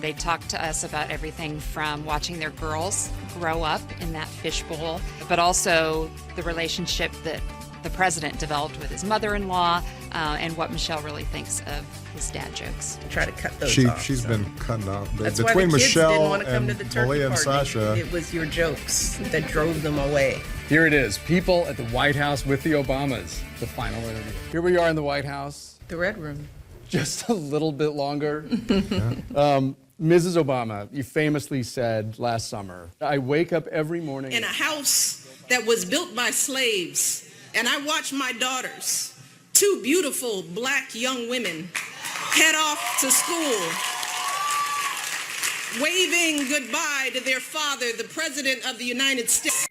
They talked to us about everything from watching their girls grow up in that fishbowl, but also the relationship that the president developed with his mother in law uh, and what Michelle really thinks of his dad jokes. Try to cut those She off. she's so. been cutting off Be- That's why between the kids didn't Michelle want to come and to the turkey and party. Sasha. It was your jokes that drove them away. Here it is people at the White House with the Obamas, the final interview. Here we are in the White House, The Red Room. just a little bit longer. um, Mrs. Obama, you famously said last summer, I wake up every morning. in a house that was built by slaves, and I watch my daughters, two beautiful black young women, head off to school, waving goodbye to their father, the President of the United States.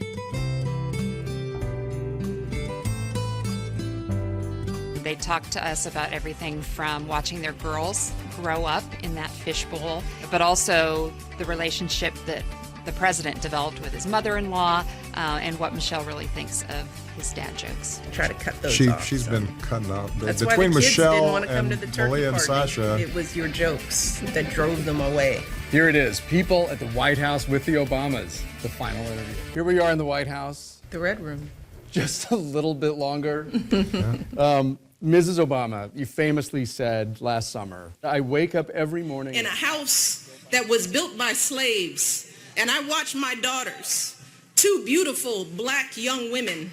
They talked to us about everything from watching their girls grow up in that fishbowl, but also the relationship that the president developed with his mother in law uh, and what Michelle really thinks of his dad jokes. Try to cut those she off. she's so. been cutting off Be- That's why between the kids didn't Michelle want to come and to the turkey Malia and party. Sasha. It was your jokes that drove them away. Here it is people at the White House with the Obamas, the final interview. Here we are in the White House, The Red Room. just a little bit longer. um, Mrs. Obama, you famously said last summer, I wake up every morning. in a house that was built by slaves, and I watch my daughters, two beautiful black young women,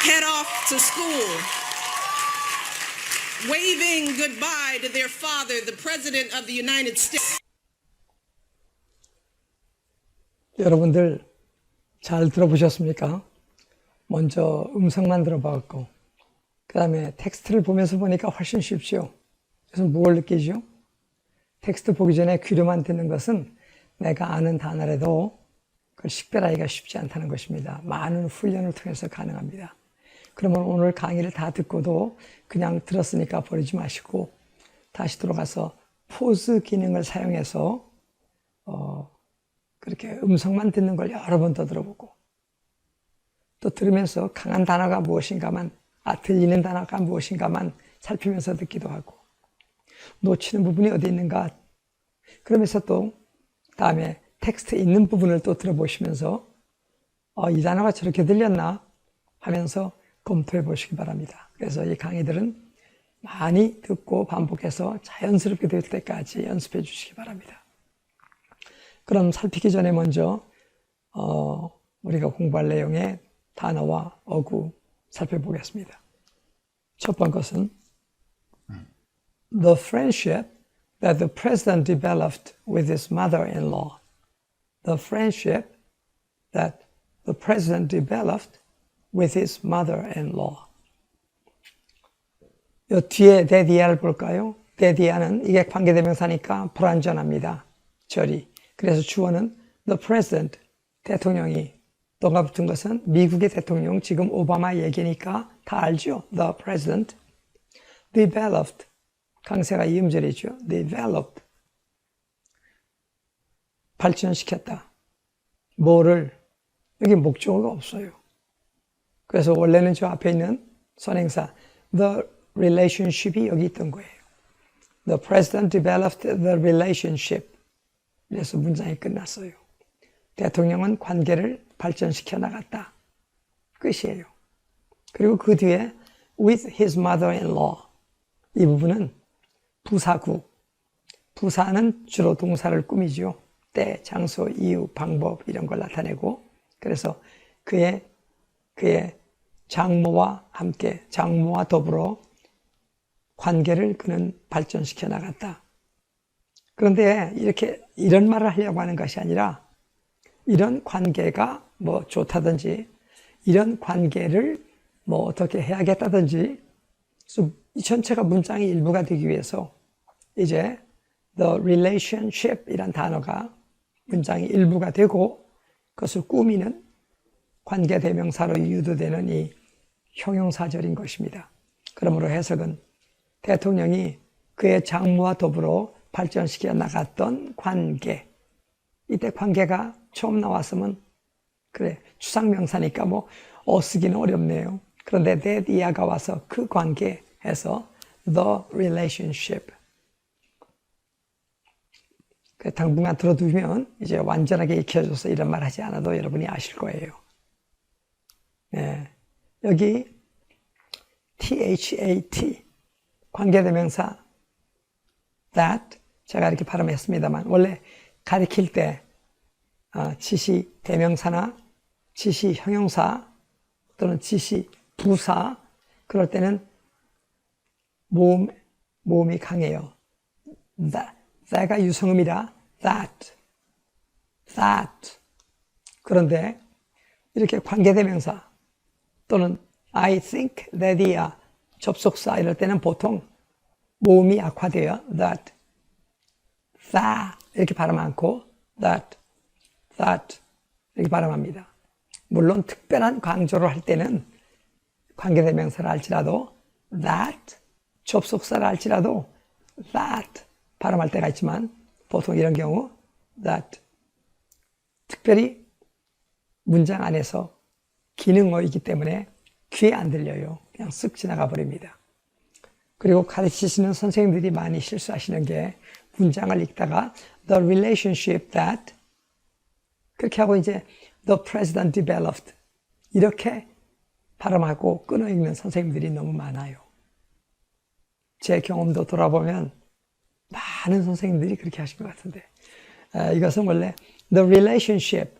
head off to school, waving goodbye to their father, the President of the United States. 여러분들 잘 들어보셨습니까? 먼저 음성만 들어봤고 그 다음에 텍스트를 보면서 보니까 훨씬 쉽죠. 그래서 무엇을 느끼죠? 텍스트 보기 전에 귀로만 듣는 것은 내가 아는 단어라도 그걸 식별하기가 쉽지 않다는 것입니다. 많은 훈련을 통해서 가능합니다. 그러면 오늘 강의를 다 듣고도 그냥 들었으니까 버리지 마시고 다시 들어가서 포즈 기능을 사용해서 그렇게 음성만 듣는 걸 여러 번 더 들어보고 또 들으면서 강한 단어가 무엇인가만 아 들리는 단어가 무엇인가만 살피면서 듣기도 하고 놓치는 부분이 어디 있는가 그러면서 또 다음에 텍스트 있는 부분을 또 들어보시면서 어, 이 단어가 저렇게 들렸나 하면서 검토해 보시기 바랍니다. 그래서 이 강의들은 많이 듣고 반복해서 자연스럽게 될 때까지 연습해 주시기 바랍니다. 그럼 살피기 전에 먼저 어, 우리가 공부할 내용의 단어와 어구 살펴보겠습니다. 첫 번째 것은 the friendship that the president developed with his mother-in-law. The friendship that the president developed with his mother-in-law. 요 뒤에 데디아를 볼까요? 데디아는 이게 관계대명사니까 불완전합니다. 절이. 그래서 주어는 the president, 대통령이 또가 붙은 것은 미국의 대통령, 지금 오바마 얘기니까 다 알죠? the president. developed, 강세가 이음절이죠. developed, 발전시켰다. 뭐를? 여기 목적어가 없어요. 그래서 원래는 저 앞에 있는 선행사 the relationship이 여기 있던 거예요. The president developed the relationship. 그래서 문장이 끝났어요. 대통령은 관계를 발전시켜 나갔다. 끝이에요. 그리고 그 뒤에 with his mother-in-law 이 부분은 부사구 부사는 주로 동사를 꾸미죠. 때, 장소, 이유, 방법 이런 걸 나타내고 그래서 그의 그의 장모와 함께 장모와 더불어 관계를 그는 발전시켜 나갔다. 그런데 이렇게 이런 말을 하려고 하는 것이 아니라 이런 관계가 뭐 좋다든지 이런 관계를 뭐 어떻게 해야겠다든지 이 전체가 문장의 일부가 되기 위해서 이제 the relationship 이란 단어가 문장의 일부가 되고 그것을 꾸미는 관계 대명사로 유도되는 이 형용사절인 것입니다. 그러므로 해석은 대통령이 그의 장모와 더불어 발전시켜 나갔던 관계. 이때 관계가 처음 나왔으면 그래 추상명사니까 뭐 어쓰기는 어렵네요. 그런데 that 이하가 와서 그 관계에서 the relationship. 그 당분간 들어두면 이제 완전하게 익혀져서 이런 말 하지 않아도 여러분이 아실 거예요. 네. 여기 THAT 관계대명사 that 제가 이렇게 발음했습니다만 원래 가리킬 때 어, 지시 대명사나 지시 형용사 또는 지시 부사 그럴 때는 모음 모음이 강해요. that, that가 유성음이라 that, that. 그런데 이렇게 관계대명사 또는 I think that이야 접속사 이럴 때는 보통 모음이 약화되어 that, that 이렇게 발음 않고 that, that 이렇게 발음합니다. 물론 특별한 강조를 할 때는 관계대명사를 할지라도 that 접속사를 할지라도 that 발음할 때가 있지만 보통 이런 경우 that 특별히 문장 안에서 기능어이기 때문에 귀에 안 들려요. 그냥 쓱 지나가 버립니다. 그리고 가르치시는 선생님들이 많이 실수하시는 게 문장을 읽다가 the relationship that 그렇게 하고 이제 the president developed 이렇게 발음하고 끊어 읽는 선생님들이 너무 많아요. 제 경험도 돌아보면 많은 선생님들이 그렇게 하신 것 같은데 아, 이것은 원래 the relationship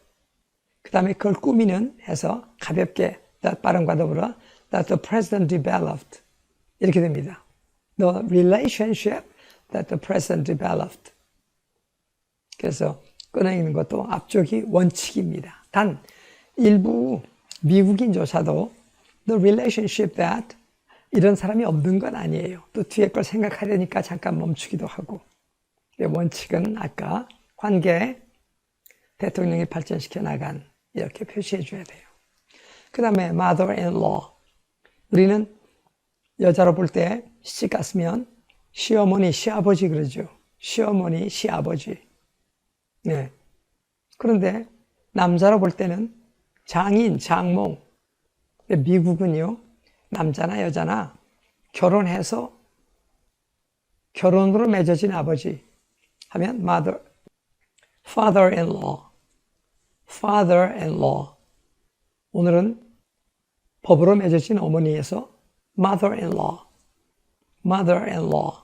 그 다음에 그걸 꾸미는 해서 가볍게 발음과 더불어 that the president developed 이렇게 됩니다. The relationship that the president developed 그래서 끊어 있는 것도 앞쪽이 원칙입니다. 단 일부 미국인조차도 the relationship that 이런 사람이 없는 건 아니에요. 또 뒤에 걸 생각하려니까 잠깐 멈추기도 하고. 원칙은 아까 관계 대통령이 발전시켜 나간 이렇게 표시해 줘야 돼요. 그 다음에 mother-in-law. 우리는 여자로 볼 때 시집 갔으면 시어머니, 시아버지 그러죠. 시어머니, 시아버지. 네. 그런데 남자로 볼 때는 장인. 근데 미국은요, 남자나 여자나 결혼해서 결혼으로 맺어진 아버지 하면 mother, father-in-law, father-in-law. 오늘은 법으로 맺어진 어머니에서 mother-in-law, mother-in-law.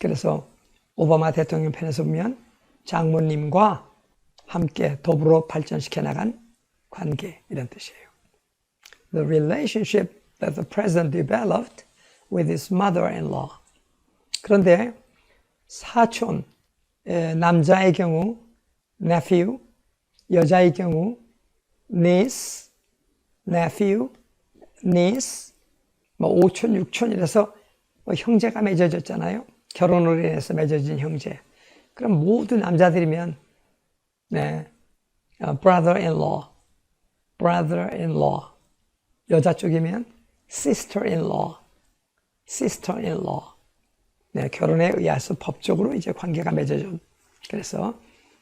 그래서 오바마 대통령 편에서 보면 장모님과 함께 더불어 발전시켜 나간 관계 이런 뜻이에요. The relationship that the president developed with his mother-in-law. 그런데 사촌, 에, 남자의 경우 nephew, 여자의 경우 niece, nephew, niece, 뭐 오촌, 육촌 이래서 뭐 형제가 맺어졌잖아요. 결혼으로 인해서 맺어진 형제. 그럼 모두 남자들이면 네, 어, brother-in-law, brother-in-law. 여자 쪽이면 sister-in-law, sister-in-law. 네, 결혼에 의해서 법적으로 이제 관계가 맺어져. 그래서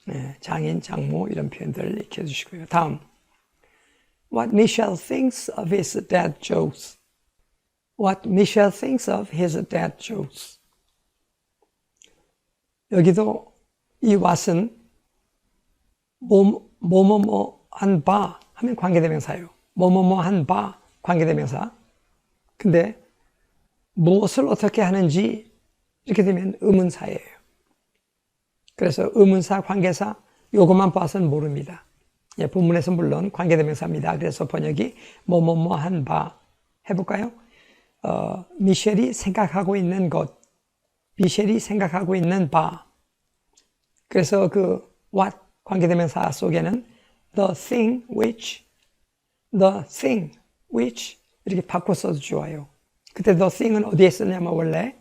네, 장인, 장모 이런 표현들을 익혀 주시고요. 다음. What Michelle thinks of his dad jokes. What Michelle thinks of his dad jokes. 여기도 이 what은 뭐, 뭐뭐뭐 한 바 하면 관계대명사예요. 뭐뭐뭐 한 바 관계대명사. 근데 무엇을 어떻게 하는지 이렇게 되면 의문사예요. 그래서 의문사, 관계사 요것만 봐서는 모릅니다. 예, 본문에서 물론 관계대명사입니다. 그래서 번역이 뭐뭐뭐 한 바 해볼까요? 어, 미셸이 생각하고 있는 것, 미셸이 생각하고 있는 바. 그래서 그 what 관계대명사 속에는 the thing which, the thing which 이렇게 바꿔 써도 좋아요. 그때 the thing은 어디에 쓰냐면 원래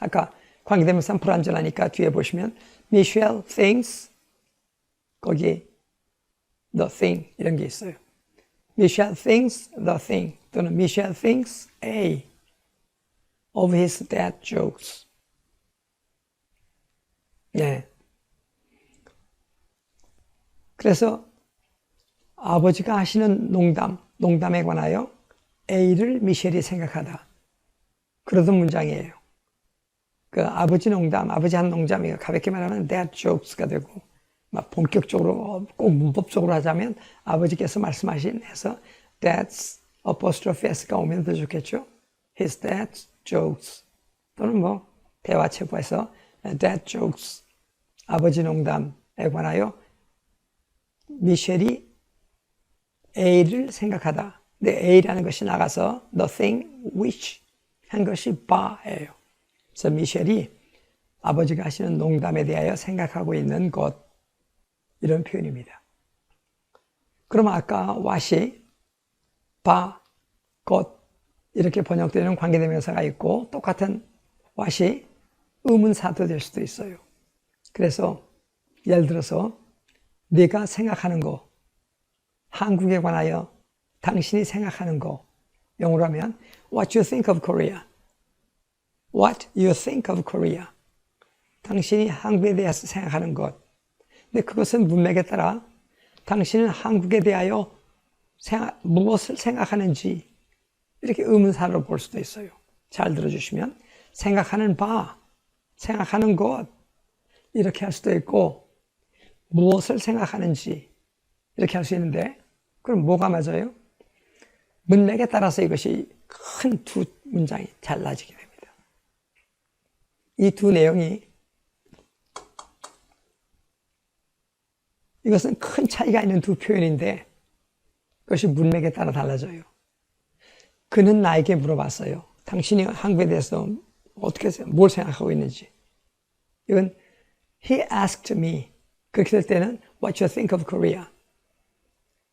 아까 관계대명사 불완전하니까 뒤에 보시면 Michelle thinks 거기 the thing 이런 게 있어요. Michelle thinks the thing 또는 Michelle thinks A of his dad jokes. 네. 그래서 아버지가 하시는 농담, 농담에 관하여 A를 미셸이 생각하다. 그러던 문장이에요. 그 아버지 농담, 아버지 한 농담이 가볍게 말하면 dad jokes가 되고 막 본격적으로 꼭 문법적으로 하자면 아버지께서 말씀하신 해서 dad's apostrophe s가 오면 더 좋겠죠. his dad's jokes 또는 뭐 대화 체부에서 dad jokes 아버지 농담에 관하여 미셸이 A를 생각하다. 근데 A라는 것이 나가서 the thing which 한 것이 바예요. 그래서 미셸이 아버지가 하시는 농담에 대하여 생각하고 있는 것 이런 표현입니다. 그럼 아까 what이 바, 것 이렇게 번역되는 관계대명사가 있고 똑같은 what이 의문사도 될 수도 있어요. 그래서 예를 들어서 네가 생각하는 거 한국에 관하여 당신이 생각하는 거 영어로 하면 What you think of Korea? What you think of Korea? 당신이 한국에 대해서 생각하는 것. 근데 그것은 문맥에 따라 당신은 한국에 대하여 생각, 무엇을 생각하는지 이렇게 의문사로 볼 수도 있어요. 잘 들어주시면 생각하는 바, 생각하는 것 이렇게 할 수도 있고 무엇을 생각하는지 이렇게 할 수 있는데 그럼 뭐가 맞아요? 문맥에 따라서 이것이 큰 두 문장이 달라지게 됩니다. 이 두 내용이 이것은 큰 차이가 있는 두 표현인데 그것이 문맥에 따라 달라져요. 그는 나에게 물어봤어요. 당신이 한국에 대해서 어떻게 뭘 생각하고 있는지. 이건 he asked me. 그렇게 될 때는 what you think of Korea.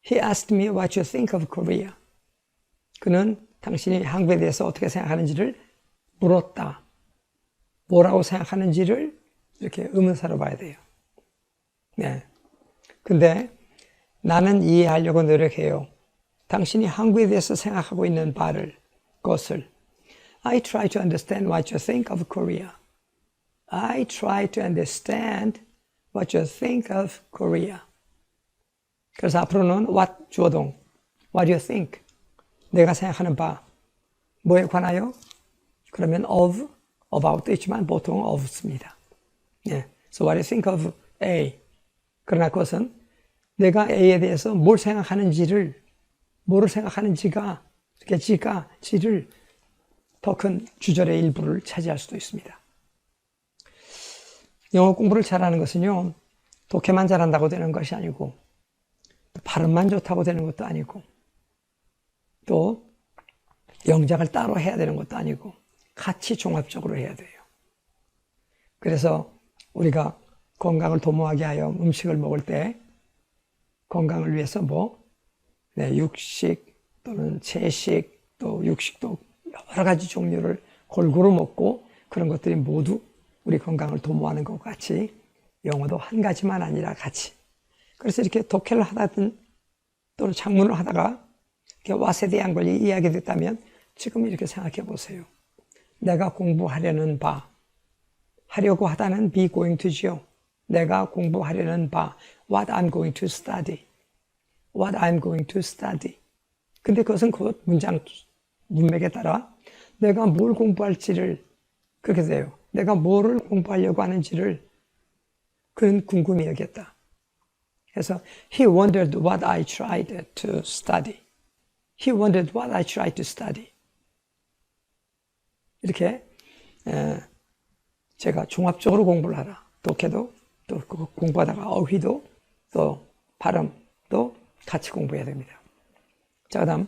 He asked me what you think of Korea. 그는 당신이 한국에 대해서 어떻게 생각하는지를 물었다. 뭐라고 생각하는지를 이렇게 의문사로 봐야 돼요. 네. 근데 나는 이해하려고 노력해요. 당신이 한국에 대해서 생각하고 있는 바를, 것을. I try to understand what you think of Korea. I try to understand what you think of Korea. 그래서 앞으로는 what 주어동, what you think. 내가 생각하는 바. 뭐에 관하여? 그러면 of, about도 있지만 보통 of습니다. 예. So what you think of A. 그러나 그것은 내가 A에 대해서 뭘 생각하는지를, 뭐를 생각하는지가, 이렇게 지가, 지를 더 큰 주절의 일부를 차지할 수도 있습니다. 영어 공부를 잘하는 것은요, 독해만 잘한다고 되는 것이 아니고, 또 발음만 좋다고 되는 것도 아니고, 또 영작을 따로 해야 되는 것도 아니고, 같이 종합적으로 해야 돼요. 그래서 우리가 건강을 도모하게 하여 음식을 먹을 때 건강을 위해서 뭐, 네, 육식 또는 채식 또 육식도 여러 가지 종류를 골고루 먹고 그런 것들이 모두 우리 건강을 도모하는 것 같이 영어도 한 가지만 아니라 같이. 그래서 이렇게 독해를 하다든 또는 작문을 하다가 이렇게 왓에 대한 걸 이해하게 됐다면 지금 이렇게 생각해 보세요. 내가 공부하려는 바, 하려고 하다는 be going to지요. 내가 공부하려는 바, what I'm going to study. what I'm going to study. 근데 그것은 그 문장 문맥에 따라 내가 뭘 공부할지를 그렇게 돼요. 내가 뭐를 공부하려고 하는지를 그는 궁금해 여겼다. 그래서 he wondered what I tried to study. He wondered what I tried to study. 이렇게 에, 제가 종합적으로 공부를 하라. 독해도 또 그거 공부하다가 어휘도 또 발음도 같이 공부해야 됩니다. 자, 그다음